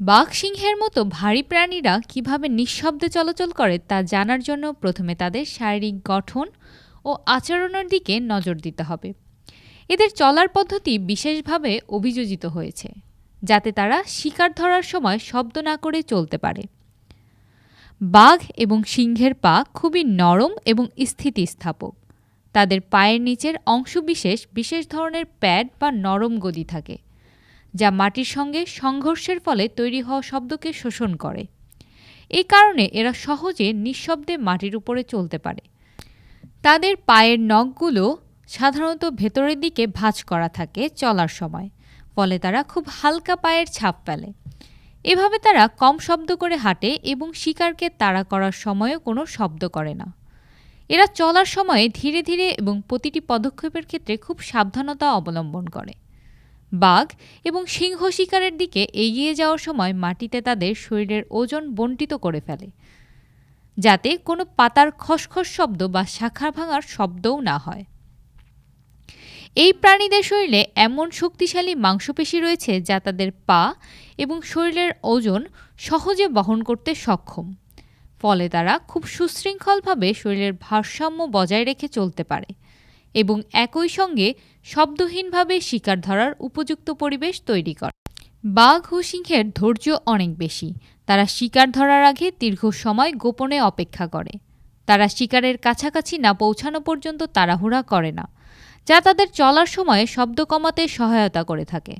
বাঘ সিংহের মতো ভারী প্রাণীরা কীভাবে নিঃশব্দে চলাচল করে তা জানার জন্য প্রথমে তাদের শারীরিক গঠন ও আচরণের দিকে নজর দিতে হবে। এদের চলার পদ্ধতি বিশেষভাবে অভিযোজিত হয়েছে, যাতে তারা শিকার ধরার সময় শব্দ না করে চলতে পারে। বাঘ এবং সিংহের পা খুবই নরম এবং স্থিতিস্থাপক। তাদের পায়ের নিচের অংশবিশেষ বিশেষ ধরনের প্যাড বা নরম গদি থাকে। যা মাটির সঙ্গে সংঘর্ষের ফলে তৈরি হওয়া শব্দকে শোষণ করে। এই কারণে এরা সহজে নিঃশব্দে মাটির উপরে চলতে পারে। তাদের পায়ের নখগুলো সাধারণত ভেতরের দিকে ভাঁজ করা থাকে চলার সময়, ফলে তারা খুব হালকা পায়ের ছাপ ফেলে। এভাবে তারা কম শব্দ করে হাঁটে এবং শিকারকে তাড়া করার সময়ও কোনো শব্দ করে না। এরা চলার সময়ে ধীরে ধীরে এবং প্রতিটি পদক্ষেপের ক্ষেত্রে খুব সাবধানতা অবলম্বন করে। বাঘ এবং সিংহ শিকারের দিকে এগিয়ে যাওয়ার সময় মাটিতে তাদের শরীরের ওজন বন্টিত করে ফেলে, যাতে কোনো পাতার খসখস শব্দ বা শাখা ভাঙার শব্দও না হয়। এই প্রাণীদের শরীরে এমন শক্তিশালী মাংসপেশি রয়েছে যা তাদের পা এবং শরীরের ওজন সহজে বহন করতে সক্ষম, ফলে তারা খুব সুশৃঙ্খলভাবে শরীরের ভারসাম্য বজায় রেখে চলতে পারে। এবং একই সঙ্গে শব্দহীনভাবে শিকার ধরার উপযুক্ত পরিবেশ তৈরি করে। বাঘ ও সিংহের ধৈর্য অনেক বেশি। তারা শিকার ধরার আগে দীর্ঘ সময় গোপনে অপেক্ষা করে। তারা শিকারের কাছাকাছি না পৌঁছানো পর্যন্ত তাড়াহুড়া করে না, যা তাদের চলার সময় শব্দ কমাতে সহায়তা করে থাকে।